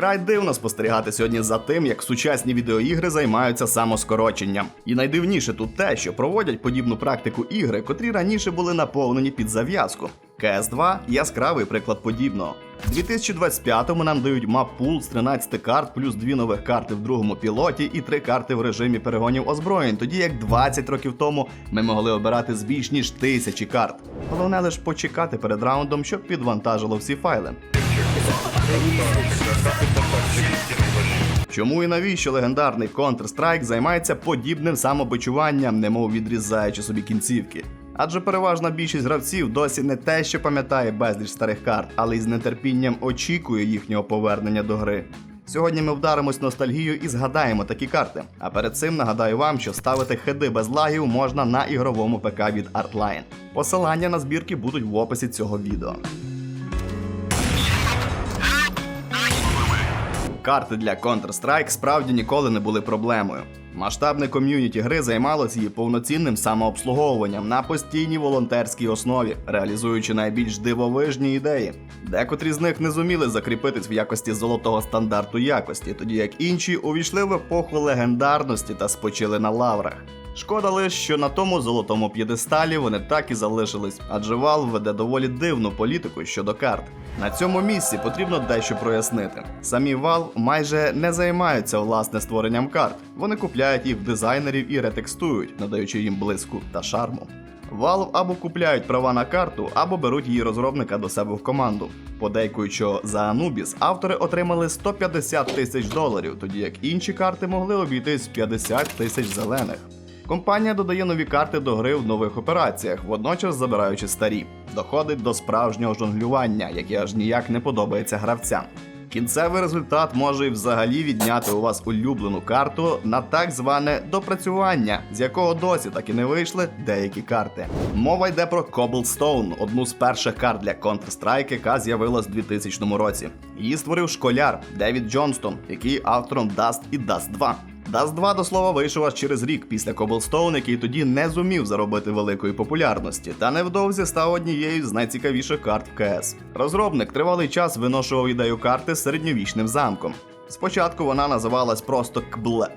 Вкрай дивно спостерігати сьогодні за тим, як сучасні відеоігри займаються самоскороченням. І найдивніше тут те, що проводять подібну практику ігри, котрі раніше були наповнені під зав'язку. CS2 яскравий приклад подібного. У 2025-му нам дають мап-пул з 13 карт, плюс дві нових карти в другому пілоті і три карти в режимі перегонів озброєнь, тоді як 20 років тому ми могли обирати з більш ніж тисячі карт. Головне лише почекати перед раундом, щоб підвантажило всі файли. Чому і навіщо легендарний Counter-Strike займається подібним самобичуванням, немов відрізаючи собі кінцівки? Адже переважна більшість гравців досі не те, що пам'ятає безліч старих карт, але й з нетерпінням очікує їхнього повернення до гри. Сьогодні ми вдаримось ностальгію і згадаємо такі карти. А перед цим нагадаю вам, що ставити хеди без лагів можна на ігровому ПК від Artline. Посилання на збірки будуть в описі цього відео. Карти для Counter-Strike справді ніколи не були проблемою. Масштабне ком'юніті гри займалося її повноцінним самообслуговуванням на постійній волонтерській основі, реалізуючи найбільш дивовижні ідеї. Декотрі з них не зуміли закріпитись в якості золотого стандарту якості, тоді як інші увійшли в епоху легендарності та спочили на лаврах. Шкода лише, що на тому золотому п'єдесталі вони так і залишились, адже Valve веде доволі дивну політику щодо карт. На цьому місці потрібно дещо прояснити. Самі Valve майже не займаються власне створенням карт. Вони купляють їх в дизайнерів і ретекстують, надаючи їм блиску та шарму. Valve або купляють права на карту, або беруть її розробника до себе в команду. Подейкують, що за Anubis автори отримали 150 тисяч доларів, тоді як інші карти могли обійтись в 50 тисяч зелених. Компанія додає нові карти до гри в нових операціях, водночас забираючи старі. Доходить до справжнього жонглювання, яке аж ніяк не подобається гравцям. Кінцевий результат може і взагалі відняти у вас улюблену карту на так зване допрацювання, з якого досі так і не вийшли деякі карти. Мова йде про Cobblestone, одну з перших карт для Counter-Strike, яка з'явилась у 2000 році. Її створив школяр Девід Джонстон, який автором Dust і Dust 2. Dust 2 до слова вийшов аж через рік після Cobblestone, який тоді не зумів заробити великої популярності, та невдовзі став однією з найцікавіших карт в КС. Розробник тривалий час виношував ідею карти з середньовічним замком. Спочатку вона називалась просто Кбле.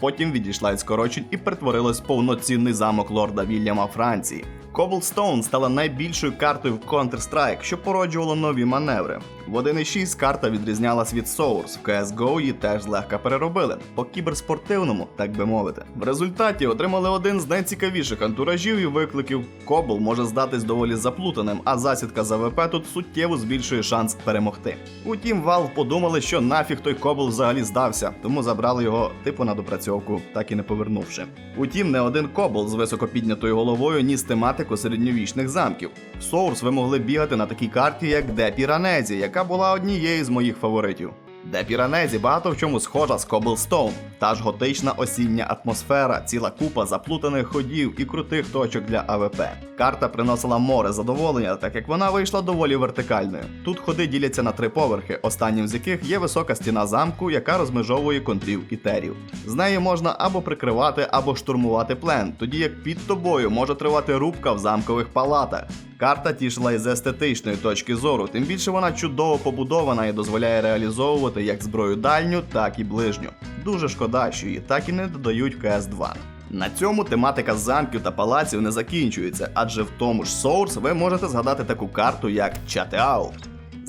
Потім відійшла від скорочень і перетворилась в повноцінний замок лорда Вільяма Франції. Cobblestone стала найбільшою картою в Counter-Strike, що породжувало нові маневри. В 1.6 карта відрізнялась від Source, в CSGO її теж злегка переробили, по кіберспортивному, так би мовити. В результаті отримали один з найцікавіших антуражів і викликів. Кобл може здатись доволі заплутаним, а засідка за ВП тут суттєво збільшує шанс перемогти. Утім, Valve подумали, що нафіг той Кобл взагалі здався, тому забрали його типу на допрацьовку, так і не повернувши. Утім, не один Кобл з високо піднятою головою ніс тематику середньовічних замків. Source ви могли бігати на такій карті, як Де Піранезі, яка була однією з моїх фаворитів. Де Піранезі багато в чому схожа з Cobblestone. Та ж готична осіння атмосфера, ціла купа заплутаних ходів і крутих точок для АВП. Карта приносила море задоволення, так як вона вийшла доволі вертикальною. Тут ходи діляться на три поверхи, останнім з яких є висока стіна замку, яка розмежовує контрів і терів. З неї можна або прикривати, або штурмувати плен, тоді як під тобою може тривати рубка в замкових палатах. Карта тішила із естетичної точки зору, тим більше вона чудово побудована і дозволяє реалізовувати як зброю дальню, так і ближню. Дуже шкода, що її так і не додають в cs 2 На цьому тематика замків та палаців не закінчується, адже в тому ж Source ви можете згадати таку карту, як Чатеау.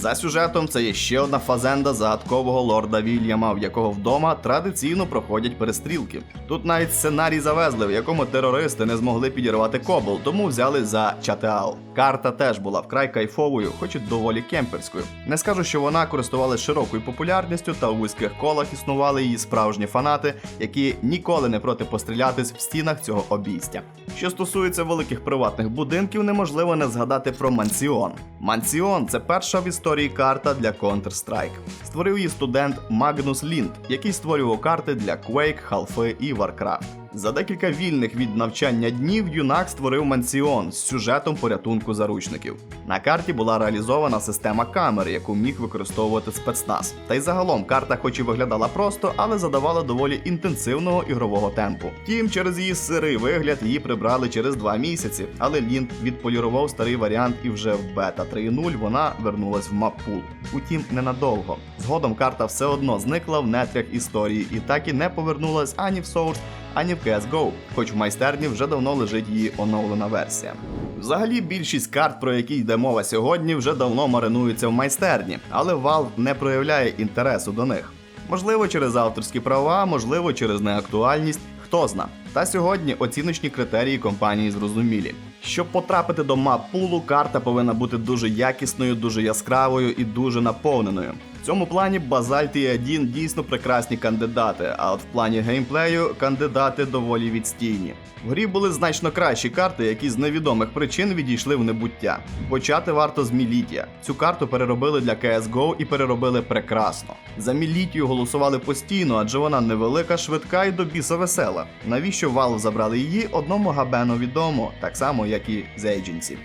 За сюжетом це є ще одна фазенда загадкового лорда Вільяма, в якого вдома традиційно проходять перестрілки. Тут навіть сценарій завезли, в якому терористи не змогли підірвати кобл, тому взяли за Чатеал. Карта теж була вкрай кайфовою, хоч і доволі кемперською. Не скажу, що вона користувалася широкою популярністю, та у вузьких колах існували її справжні фанати, які ніколи не проти пострілятись в стінах цього обійстя. Що стосується великих приватних будинків, неможливо не згадати про Мансіон. Мансіон це перша в історії карта для Counter-Strike. Створив її студент Магнус Лінд, який створював карти для Quake, Half і Warcraft. За декілька вільних від навчання днів юнак створив мансіон з сюжетом порятунку заручників. На карті була реалізована система камер, яку міг використовувати спецназ. Та й загалом карта, хоч і виглядала просто, але задавала доволі інтенсивного ігрового темпу. Втім, через її сирий вигляд її прибрали через два місяці, але Лінк відполірував старий варіант і вже в бета 3.0 вона вернулась в маппул. Утім, ненадовго. Згодом карта все одно зникла в нетрях історії і так і не повернулась ані в Source, ані в CSGO, хоч в майстерні вже давно лежить її оновлена версія. Взагалі, більшість карт, про які йде мова сьогодні, вже давно маринуються в майстерні, але Valve не проявляє інтересу до них. Можливо, через авторські права, можливо, через неактуальність, хто зна. Та сьогодні оціночні критерії компанії зрозумілі. Щоб потрапити до мап пулу, карта повинна бути дуже якісною, дуже яскравою і дуже наповненою. В цьому плані Базальт і Адін дійсно прекрасні кандидати, а от в плані геймплею кандидати доволі відстійні. В грі були значно кращі карти, які з невідомих причин відійшли в небуття. Почати варто з Мілітія. Цю карту переробили для CSGO і переробили прекрасно. За Мілітію голосували постійно, адже вона невелика, швидка і до біса весела. Навіщо Valve забрали її, одному габену відомо, так само як і з Agency.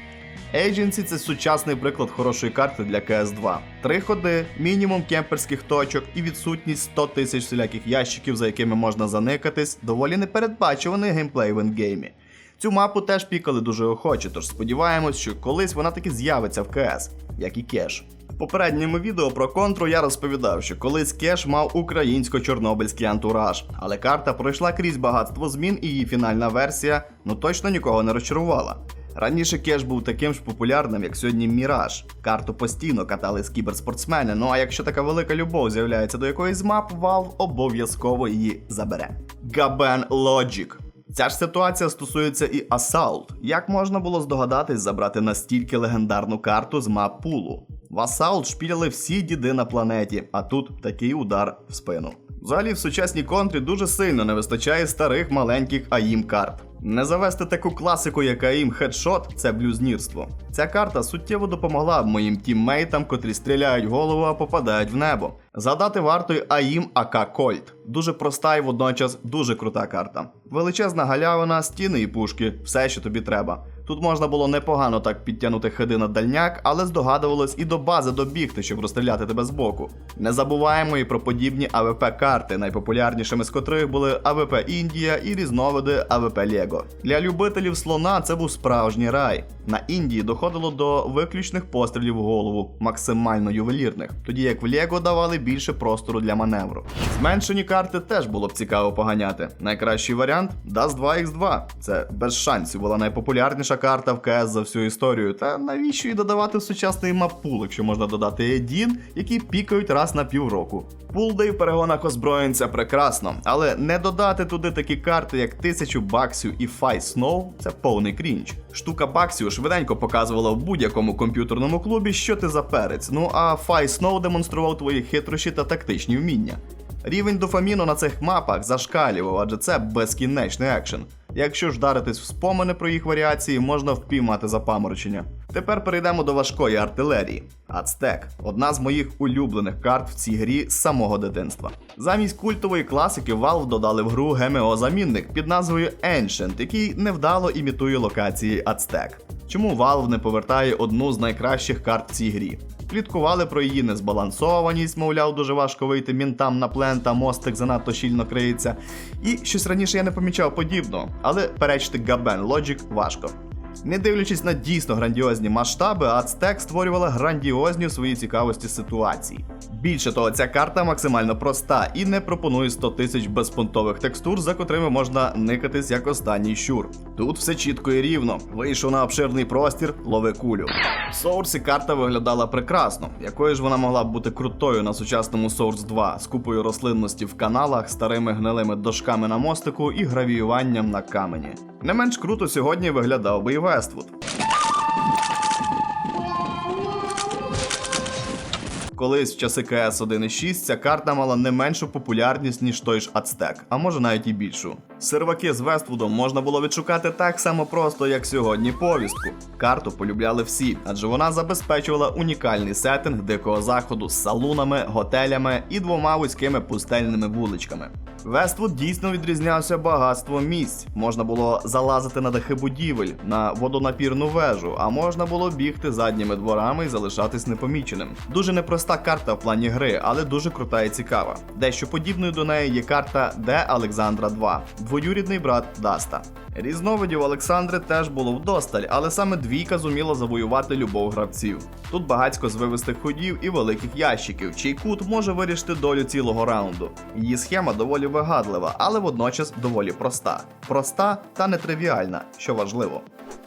Agency – це сучасний приклад хорошої карти для CS2. Три ходи, мінімум кемперських точок і відсутність 100 тисяч всіляких ящиків, за якими можна заникатись, доволі непередбачуваний геймплей в ендгеймі. Цю мапу теж пікали дуже охоче, тож сподіваємось, що колись вона таки з'явиться в КС, як і кеш. В попередньому відео про контру я розповідав, що колись кеш мав українсько-чорнобильський антураж, але карта пройшла крізь багатство змін і її фінальна версія ну точно нікого не розчарувала. Раніше кеш був таким ж популярним, як сьогодні Міраж. Карту постійно катали з кіберспортсмени. Ну а якщо така велика любов з'являється до якоїсь мап, Valve обов'язково її забере. Габен Logic. Ця ж ситуація стосується і Assault. Як можна було здогадатись забрати настільки легендарну карту з мап пулу? В Assault шпіляли всі діди на планеті, а тут такий удар в спину. Взагалі в сучасній контрі дуже сильно не вистачає старих маленьких АІМ карт. Не завести таку класику, як АІМ Хедшот це блюзнірство. Ця карта суттєво допомогла б моїм тіммейтам, котрі стріляють голову, а попадають в небо. Згадати варто й АІМ АК Кольт. Дуже проста і водночас дуже крута карта. Величезна галявина, стіни і пушки, все, що тобі треба. Тут можна було непогано так підтягнути ходи на дальняк, але здогадувалось і до бази добігти, щоб розстріляти тебе збоку. Не забуваємо і про подібні АВП-карти, найпопулярнішими з котрих були АВП Індія і різновиди АВП Лего. Для любителів слона це був справжній рай. На Індії доходило до виключних пострілів в голову, максимально ювелірних, тоді як в Лего давали більше простору для маневру. Зменшені карти теж було б цікаво поганяти. Найкращий варіант Dust 2X2. Це без шансів була найпопулярніша карта в КС за всю історію. Та навіщо її додавати в сучасний маппул, якщо можна додати один, які пікають раз на півроку. Пулдей в перегонах озброєнь це прекрасно, але не додати туди такі карти, як 1000 баксів і Fight Snow – це повний крінж. Штука баксів швиденько показувала в будь-якому комп'ютерному клубі, що ти за перець. Ну а Fight Snow демонстрував твої хитрощі та тактичні вміння. Рівень дофаміну на цих мапах зашкалював, адже це безкінечний екшен. Якщо ж вдаритись в спомини про їх варіації, можна впіймати запаморочення. Тепер перейдемо до важкої артилерії. Ацтек одна з моїх улюблених карт в цій грі з самого дитинства. Замість культової класики Valve додали в гру ГМО-замінник під назвою Ancient, який невдало імітує локації Ацтек. Чому Valve не повертає одну з найкращих карт в цій грі? Пліткували про її незбалансованість, мовляв, дуже важко вийти мінтам на плен та мостик занадто щільно криється. І щось раніше я не помічав подібного, але перечити Габен Logic важко. Не дивлячись на дійсно грандіозні масштаби, Ацтек створювала грандіозні у своїй цікавості ситуації. Більше того, ця карта максимально проста і не пропонує 100 тисяч безпонтових текстур, за котрими можна никатись як останній щур. Тут все чітко і рівно. Вийшов на обширний простір, лови кулю. В Соурсі карта виглядала прекрасно, якою ж вона могла б бути крутою на сучасному Source 2 з купою рослинності в каналах, старими гнилими дошками на мостику і гравіюванням на камені. Не менш круто сьогодні виглядав би Вествуд. Колись в часи КС 1.6 ця карта мала не меншу популярність, ніж той ж Ацтек, а може навіть і більшу. Серваки з Вествудом можна було відшукати так само просто, як сьогодні повістку. Карту полюбляли всі, адже вона забезпечувала унікальний сеттинг дикого заходу з салунами, готелями і двома вузькими пустельними вуличками. Вествуд дійсно відрізнявся багатством місць. Можна було залазити на дахи будівель, на водонапірну вежу, а можна було бігти задніми дворами і залишатись непоміченим. Дуже непроста карта в плані гри, але дуже крута і цікава. Дещо подібною до неї є карта Де Олександра 2, двоюрідний брат Даста. Різновидів Олександри теж було вдосталь, але саме двійка зуміла завоювати любов гравців. Тут багацько звивистих ходів і великих ящиків, чий кут може вирішити долю цілого раунду. Її схема доволі вигадлива, але водночас доволі проста. Проста та нетривіальна, що важливо.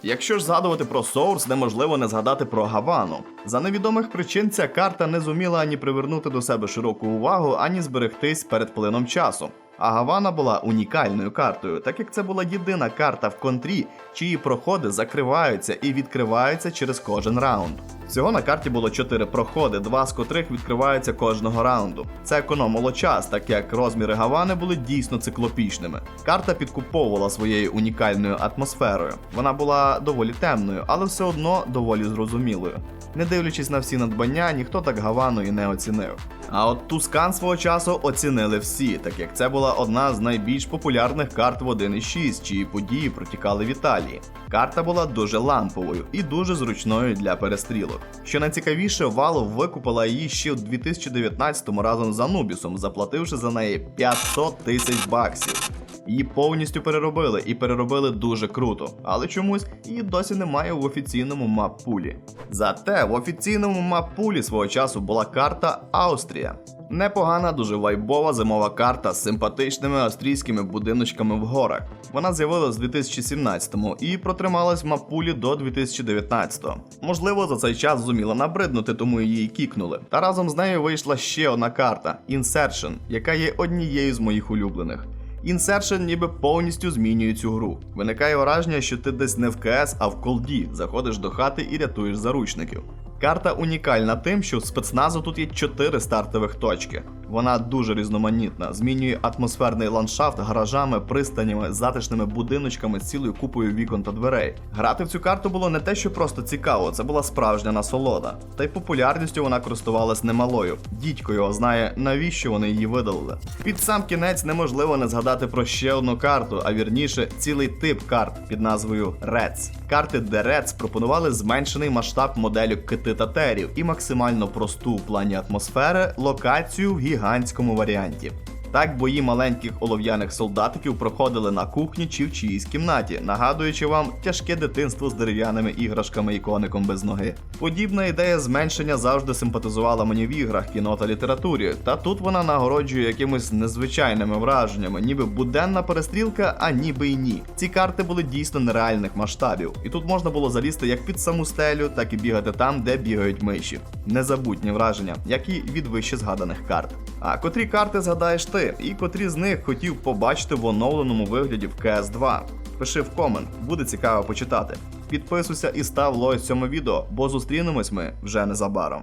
Якщо ж згадувати про Соурс, неможливо не згадати про Гавану. За невідомих причин ця карта не зуміла ані привернути до себе широку увагу, ані зберегтись перед плином часу. А Гавана була унікальною картою, так як це була єдина карта в контрі, чиї проходи закриваються і відкриваються через кожен раунд. Всього на карті було 4 проходи, два з котрих відкриваються кожного раунду. Це економило час, так як розміри Гавани були дійсно циклопічними. Карта підкуповувала своєю унікальною атмосферою. Вона була доволі темною, але все одно доволі зрозумілою. Не дивлячись на всі надбання, ніхто так Гавану і не оцінив. А от Тускан свого часу оцінили всі, так як це була одна з найбільш популярних карт в 1.6, чиї події протікали в Італії. Карта була дуже ламповою і дуже зручною для перестрілок. Що найцікавіше, Valve викупила її ще у 2019-му разом з Анубісом, заплативши за неї 500 тисяч баксів. Її повністю переробили і переробили дуже круто, але чомусь її досі немає в офіційному мап-пулі. Зате в офіційному мап-пулі свого часу була карта Австрія. Непогана, дуже вайбова зимова карта з симпатичними австрійськими будиночками в горах. Вона з'явилась в 2017-му і протрималась в мапулі до 2019-го. Можливо, за цей час зуміла набриднути, тому її кікнули. Та разом з нею вийшла ще одна карта Insertion, яка є однією з моїх улюблених. Insertion ніби повністю змінює цю гру. Виникає враження, що ти десь не в КС, а в колді заходиш до хати і рятуєш заручників. Карта унікальна тим, що в спецназу тут є 4 стартових точки. Вона дуже різноманітна, змінює атмосферний ландшафт гаражами, пристанями, затишними будиночками з цілою купою вікон та дверей. Грати в цю карту було не те, що просто цікаво, це була справжня насолода. Та й популярністю вона користувалась немалою. Дідько його знає, навіщо вони її видалили. Під сам кінець неможливо не згадати про ще одну карту, а вірніше, цілий тип карт під назвою Reds. Карти де Reds пропонували зменшений масштаб моделю кити татерів і максимально просту в плані атмосфери локацію в гігантському варіанті. Так бої маленьких олов'яних солдатиків проходили на кухні чи в чиїсь кімнаті, нагадуючи вам тяжке дитинство з дерев'яними іграшками і коником без ноги. Подібна ідея зменшення завжди симпатизувала мені в іграх, кіно та літературі, та тут вона нагороджує якимись незвичайними враженнями, ніби буденна перестрілка, а ніби й ні. Ці карти були дійсно нереальних масштабів, і тут можна було залізти як під саму стелю, так і бігати там, де бігають миші. Незабутні враження, як і від вище згаданих карт. А котрі карти згадаєш ти, і котрі з них хотів побачити в оновленому вигляді в cs 2 Пиши в комент, буде цікаво почитати. Підписуйся і став лайк цьому відео, бо зустрінемось ми вже незабаром.